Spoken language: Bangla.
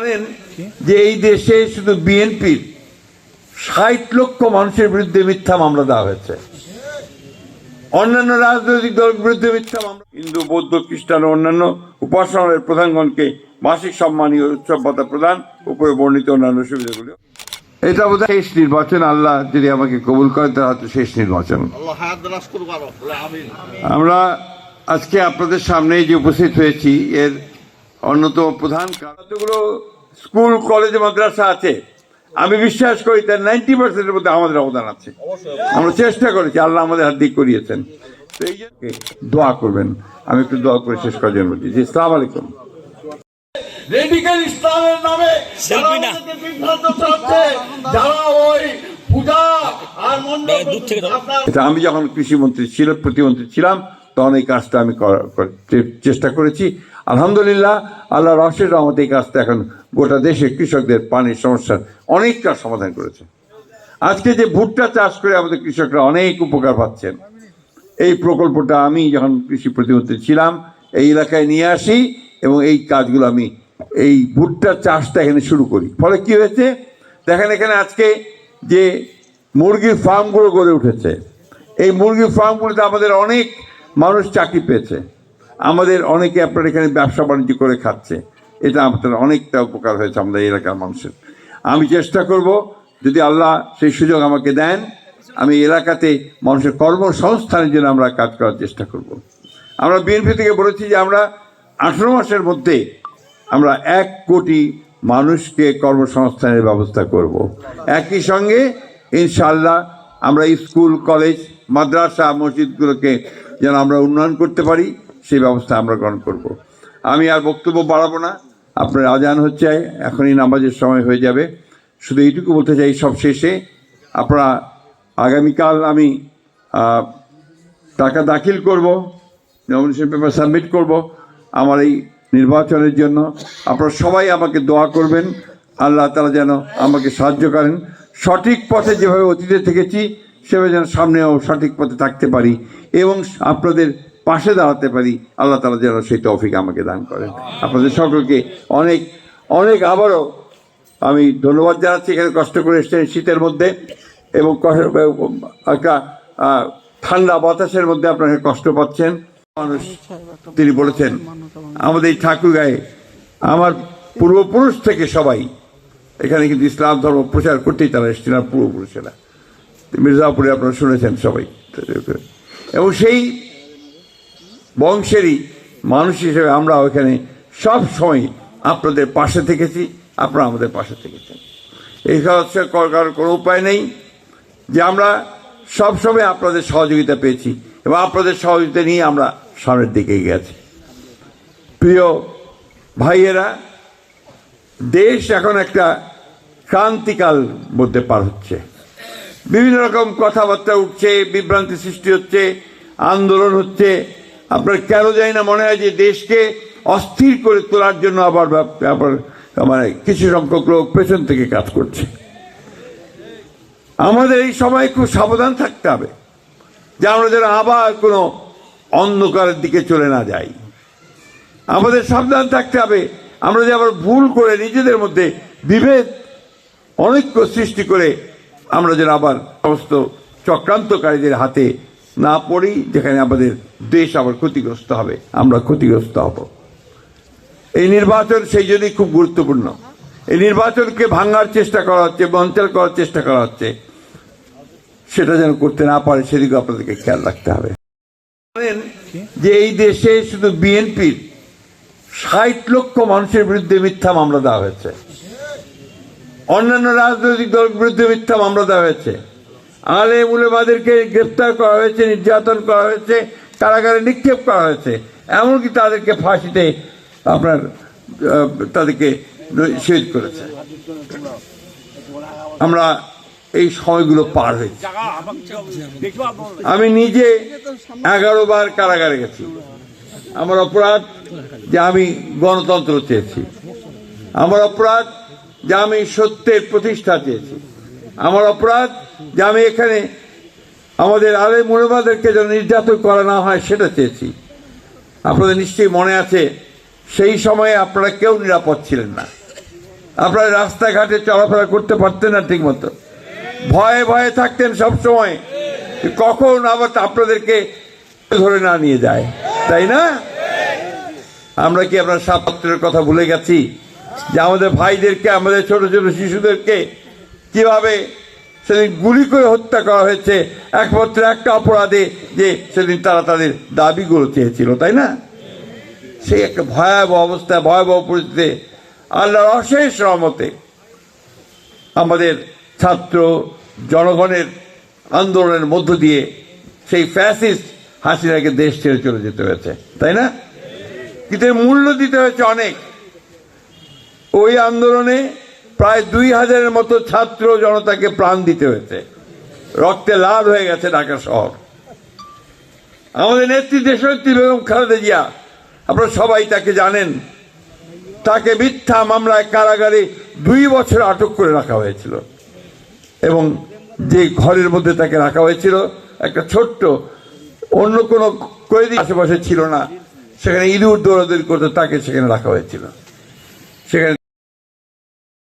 জানেন যে এই দেশে শুধু বিএনপির ষাট লক্ষ মানুষের বিরুদ্ধে মিথ্যা মামলা দেওয়া হয়েছে। অন্যান্য রাজনৈতিক দলের বিরুদ্ধে মিথ্যা মামলা হিন্দু বৌদ্ধ খ্রিস্টান অন্যান্য উপাসনালয়ের প্রধানগণকে মাসিক সম্মানীয় উৎসব ভাতা প্রদান উপরে বর্ণিত অন্যান্য সুবিধাগুলো। এটা বোধ শেষ নির্বাচন আল্লাহ যদি আমাকে কবুল করেন তাহলে হয়তো শেষ নির্বাচন। আল্লাহ হায়াত দারাজ করুক আরও। বলে আমিন। আমরা আজকে আপনাদের সামনে যে উপস্থিত হয়েছি এর অন্যতম প্রধান কারণ যতগুলো স্কুল কলেজ মাদ্রাসা আছে আমি বিশ্বাস করি তার নাইনটি পার্সেন্টের মধ্যে আমাদের অবদান আছে। আমরা চেষ্টা করেছি আল্লাহ আমাদের হাত দিয়ে করিয়েছেন। তো এই জন্য দোয়া করবেন। আমি একটু দোয়া করে শেষ করার জন্য বলছি। জি সালাম আলাইকুম। রেডিক্যাল ইসলামের নামে যারা বিভ্রান্ত করছে যারা ওই পূজা আর এটা আমি যখন কৃষিমন্ত্রী ছিল প্রতিমন্ত্রী ছিলাম তখন এই কাজটা আমি চেষ্টা করেছি। আলহামদুলিল্লাহ, আল্লাহ রহস্যের রহমতে এই কাজটা এখন গোটা দেশে কৃষকদের পানির সমস্যার অনেকটা সমাধান করেছে। আজকে যে ভুট্টা চাষ করে আমাদের কৃষকরা অনেক উপকার পাচ্ছেন। এই প্রকল্পটা আমি যখন কৃষি প্রতিমন্ত্রী ছিলাম, এই এলাকায় নিয়ে আসি এবং এই কাজগুলো আমি এই ভুট্টা চাষটা এখানে শুরু করি। ফলে কি হয়েছে? দেখেন এখানে আজকে যে মুরগির ফার্মগুলো গড়ে উঠেছে, এই মুরগির ফার্মগুলোতে আমাদের অনেক মানুষ চাকরি পেয়েছে। আমাদের অনেকে আপনার এখানে ব্যবসা বাণিজ্য করে খাচ্ছে। এটা আপনার অনেকটা উপকার হয়েছে আমাদের এলাকার মানুষের। আমি চেষ্টা করব, যদি আল্লাহ সেই সুযোগ আমাকে দেন, আমি এলাকাতে মানুষের কর্মসংস্থানের জন্য আমরা কাজ করার চেষ্টা করব। আমরা বিএনপি থেকে বলেছি যে আমরা আঠেরো মাসের মধ্যে আমরা এক কোটি মানুষকে কর্মসংস্থানের ব্যবস্থা করব। একই সঙ্গে ইনশাল্লাহ আমরা স্কুল, কলেজ, মাদ্রাসা, মসজিদগুলোকে যেন আমরা উন্নয়ন করতে পারি। সেই ব্যবস্থা আমরা গ্রহণ করব। আমি আর বক্তব্য বাড়াবো না। আপনার আজান হচ্ছে, এখনই নামাজের সময় হয়ে যাবে। শুধু এইটুকু বলতে চাই, সব শেষে আপনারা আগামীকাল আমি টাকা দাখিল করব নমিনেশন পেপার সাবমিট করব আমার এই নির্বাচনের জন্য। আপনারা সবাই আমাকে দোয়া করবেন, আল্লাহ তালা যেন আমাকে সাহায্য করেন। সঠিক পথে যেভাবে অতীতে থেকেছি, সেভাবে যেন সামনেও সঠিক পথে থাকতে পারি। এবং আপনাদের পাশে দাঁড়াতে পারি, আল্লাহ তালা যেন সেই তৌফিক আমাকে দান করেন। আপনাদের সকলকে অনেক অনেক আবারও আমি ধন্যবাদ জানাচ্ছি, এখানে কষ্ট করে এসেছেন শীতের মধ্যে এবং একটা ঠান্ডা বাতাসের মধ্যে আপনারা কষ্ট পাচ্ছেন। মানুষ, তিনি বলেছেন, আমাদের এই ঠাকুরগাঁয়ে আমার পূর্বপুরুষ থেকে সবাই, এখানে কিন্তু ইসলাম ধর্ম প্রচার করতেই তারা এসেছেন, আর পূর্বপুরুষেরা। মির্জাপুরে আপনারা শুনেছেন সবাই। এবং সেই বংশেরই মানুষ হিসেবে আমরা ওখানে সব সময় আপনাদের পাশে থেকেছি, আপনারা আমাদের পাশে থেকেছেন। এই হচ্ছে করার কোনো উপায় নেই যে আমরা সবসময় আপনাদের সহযোগিতা পেয়েছি এবং আপনাদের সহযোগিতা নিয়ে আমরা সামনের দিকে গেছি প্রিয় ভাইয়েরা, দেশ এখন একটা ক্রান্তিকাল মধ্যে পার হচ্ছে। বিভিন্ন রকম কথাবার্তা উঠছে, বিভ্রান্তি সৃষ্টি হচ্ছে, আন্দোলন হচ্ছে আপনার কেন জানি না মনে হয় যে দেশকে অস্থির করে তোলার জন্য আবার আবার মানে কিছু সংখ্যক লোক পেছন থেকে কাজ করছে। আমাদের এই সময় খুব সাবধান থাকতে হবে, যে আমরা যেন আবার কোনো অন্ধকারের দিকে চলে না যাই। আমাদের সাবধান থাকতে হবে, আমরা যে আবার ভুল করে নিজেদের মধ্যে বিভেদ, অনৈক্য সৃষ্টি করে আমরা যেন আবার সমস্ত চক্রান্তকারীদের হাতে না পড়ি, যেখানে আমাদের দেশ আবার ক্ষতিগ্রস্ত হবে, আমরা ক্ষতিগ্রস্ত হব। এই নির্বাচন সেই জন্যই খুব গুরুত্বপূর্ণ। এই নির্বাচনকে ভাঙার চেষ্টা করা হচ্ছে, বঞ্চল করার চেষ্টা করা হচ্ছে। সেটা যেন করতে না পারে, সেদিকে আপনাদেরকে খেয়াল রাখতে হবে। যে এই দেশে শুধু বিএনপির ষাট লক্ষ মানুষের বিরুদ্ধে মিথ্যা মামলা দেওয়া হয়েছে। অন্যান্য রাজনৈতিক দলের বিরুদ্ধে মিথ্যা মামলা দেওয়া হয়েছে। আলে মুলেবাদেরকে গ্রেপ্তার করা হয়েছে, নির্যাতন করা হয়েছে, কারাগারে নিক্ষেপ করা হয়েছে। এমনকি তাদেরকে ফাঁসিতে আপনার তাদেরকে শহীদ করেছে। আমরা এই সময়গুলো পার হয়েছি। আমি নিজে এগারো বার কারাগারে গেছি। আমার অপরাধ যে আমি গণতন্ত্র চেয়েছি। আমার অপরাধ যে আমি সত্যের প্রতিষ্ঠা চেয়েছি। আমার অপরাধ যে আমি এখানে আমাদের আলে মুরবাদেরকে যেন নির্যাতন করা না হয়, সেটা চেয়েছি। আপনাদের নিশ্চয়ই মনে আছে, সেই সময়ে আপনারা কেউ নিরাপদ ছিলেন না। আপনারা রাস্তাঘাটে চলাফেরা করতে পারতেন না ঠিক মতো ভয়ে ভয়ে থাকতেন সব সময় কখন আবার আপনাদেরকে ধরে না নিয়ে যায়, তাই না? আমরা কি আপনার সাপাত্রের কথা ভুলে গেছি? যে আমাদের ভাইদেরকে, আমাদের ছোট ছোট শিশুদেরকে কীভাবে সেদিন গুলি করে হত্যা করা হয়েছে। একমাত্র একটা অপরাধে যে সেদিন তারা তাদের দাবিগুলো চেয়েছিল, তাই না? সেই একটা ভয়াবহ অবস্থা, ভয়াবহ পরিস্থিতিতে আল্লাহর অশেষ রহমতে আমাদের ছাত্র জনগণের আন্দোলনের মধ্য দিয়ে সেই ফ্যাসিস্ট হাসিনাকে দেশ ছেড়ে চলে যেতে হয়েছে, তাই না? কিন্তু মূল্য দিতে হয়েছে অনেক। ওই আন্দোলনে প্রায় দুই হাজারের মতো ছাত্র জনতাকে প্রাণ দিতে হয়েছে। রক্তে লাল হয়ে গেছে ঢাকা শহর। আমাদের নেত্রী দেশনেত্রী বেগম খালেদা জিয়া, আপনারা সবাই তাকে জানেন, তাকে মিথ্যা মামলায় কারাগারে দুই বছর আটক করে রাখা হয়েছিল। এবং যে ঘরের মধ্যে তাকে রাখা হয়েছিল, একটা ছোট্ট, অন্য কোনো কয়েদি আশেপাশে ছিল না, সেখানে ইঁদুর দৌড়াদৌড়ি করতে তাকে সেখানে রাখা হয়েছিল। সেখানে